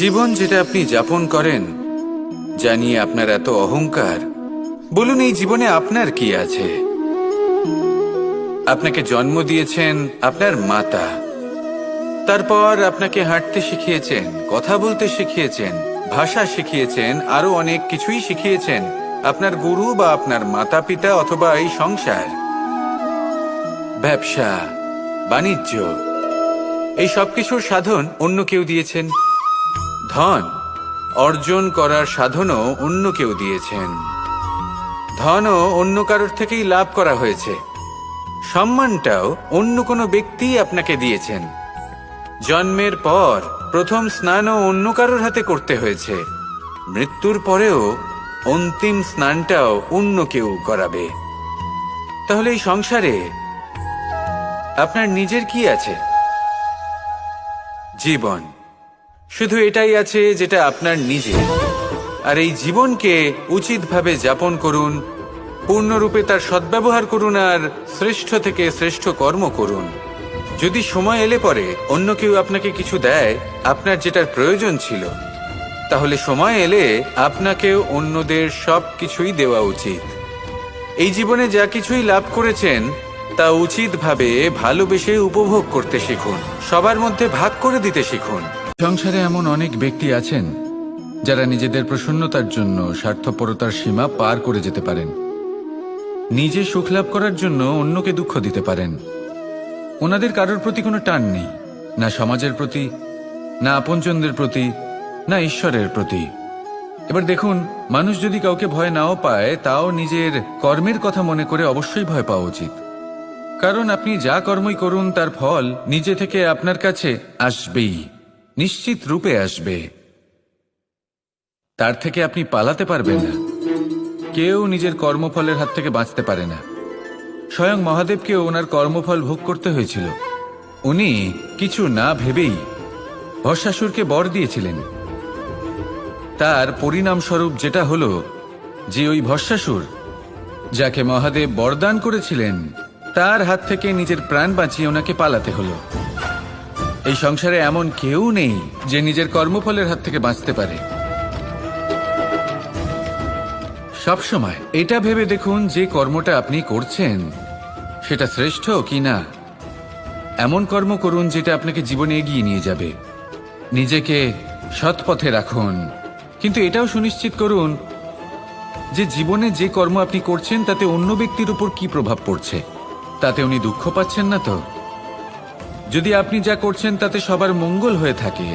জীবন যেটা আপনি যাপন করেন জানিয়ে আপনার এত অহংকার, বলুন এই জীবনে আপনার কি আছে? আপনাকে জন্ম দিয়েছেন আপনার মাতা, তারপর আপনাকে হাঁটতে শিখিয়েছেন, কথা বলতে শিখিয়েছেন, ভাষা শিখিয়েছেন, আরও অনেক কিছুই শিখিয়েছেন, আপনার গুরু বা আপনার মাতা পিতা অথবা এই সংসার। ব্যবসা, বাণিজ্য, এই সবকিছুর সাধন অন্য কেউ দিয়েছেন। ধন অর্জন করার সাধনও অন্য কেউ দিয়েছেন। ধনও অন্য কারোর থেকেই লাভ করা হয়েছে। সম্মানটাও অন্য কোনো ব্যক্তি আপনাকে দিয়েছেন। জন্মের পর প্রথম স্নানও অন্য কারোর হাতে করতে হয়েছে। মৃত্যুর পরেও অন্তিম স্নানটাও অন্য কেউ করাবে। তাহলে এই সংসারে আপনার নিজের কি আছে? জীবন। শুধু এটাই আছে যেটা আপনার নিজের। আর এই জীবনকে উচিতভাবে যাপন করুন, পূর্ণরূপে তার সদ্ব্যবহার করুন আর শ্রেষ্ঠ থেকে শ্রেষ্ঠ কর্ম করুন। যদি সময় এলে পরে অন্য কেউ আপনাকে কিছু দেয়, আপনার যেটার প্রয়োজন ছিল, তাহলে সময় এলে আপনাকেও অন্যদের সব কিছুই দেওয়া উচিত। এই জীবনে যা কিছুই লাভ করেছেন, তা উচিতভাবে ভালোবেসে উপভোগ করতে শিখুন, সবার মধ্যে ভাগ করে দিতে শিখুন। সংসারে এমন অনেক ব্যক্তি আছেন, যারা নিজেদের প্রসন্নতার জন্য স্বার্থপরতার সীমা পার করে যেতে পারেন। নিজে সুখ লাভ করার জন্য অন্যকে দুঃখ দিতে পারেন। ওনাদের কারোর প্রতি কোনো টান নেই, না সমাজের প্রতি, না আপনজনদের প্রতি, না ঈশ্বরের প্রতি। এবার দেখুন, মানুষ যদি কাউকে ভয় নাও পায়, তাও নিজের কর্মের কথা মনে করে অবশ্যই ভয় পাওয়া উচিত। কারণ আপনি যা কর্মই করুন, তার ফল নিজে থেকে আপনার কাছে আসবেই। নিশ্চিত রূপে আসবে। তার থেকে আপনি পালাতে পারবেন না। কেউ নিজের কর্মফলের হাত থেকে বাঁচতে পারে না। স্বয়ং মহাদেবকে ওনার কর্মফল ভোগ করতে হয়েছিল। উনি কিছু না ভেবেই ভস্মাসুরকে বর দিয়েছিলেন। তার পরিণামস্বরূপ যেটা হলো যে ওই ভস্মাসুর যাকে মহাদেব বরদান করেছিলেন, তার হাত থেকে নিজের প্রাণ বাঁচিয়ে ওনাকে পালাতে হলো। এই সংসারে এমন কেউ নেই যে নিজের কর্মফলের হাত থেকে বাঁচতে পারে। সবসময় এটা ভেবে দেখুন যে কর্মটা আপনি করছেন, সেটা শ্রেষ্ঠ কি না। এমন কর্ম করুন যেটা আপনাকে জীবনে এগিয়ে নিয়ে যাবে। নিজেকে সৎ পথে রাখুন। কিন্তু এটাও সুনিশ্চিত করুন যে জীবনে যে কর্ম আপনি করছেন, তাতে অন্য ব্যক্তির উপর কি প্রভাব পড়ছে? তাতে উনি দুঃখ পাচ্ছেন না তো? যদি আপনি যা করছেন তাতে সবার মঙ্গল হয়ে থাকে।